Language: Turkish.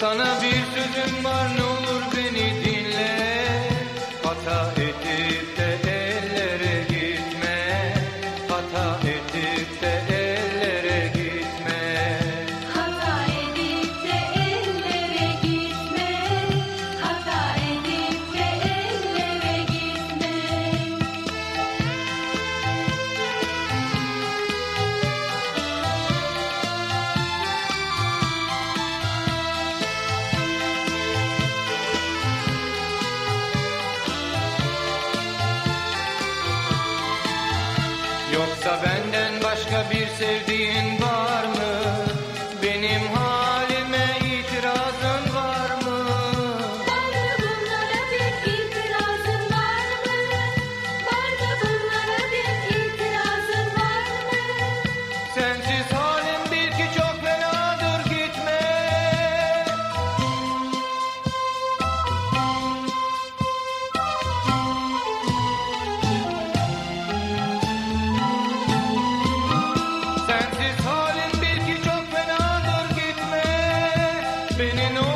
Sana bir sözüm var ne olur beni dinle. Hata edip Yoksa benden başka bir sevdiğin var mı? Benim halime itirazın var mı? Var mı bunlara bir itirazın var mı? Var mı bunlara bir itirazın var mı? Sensiz spinning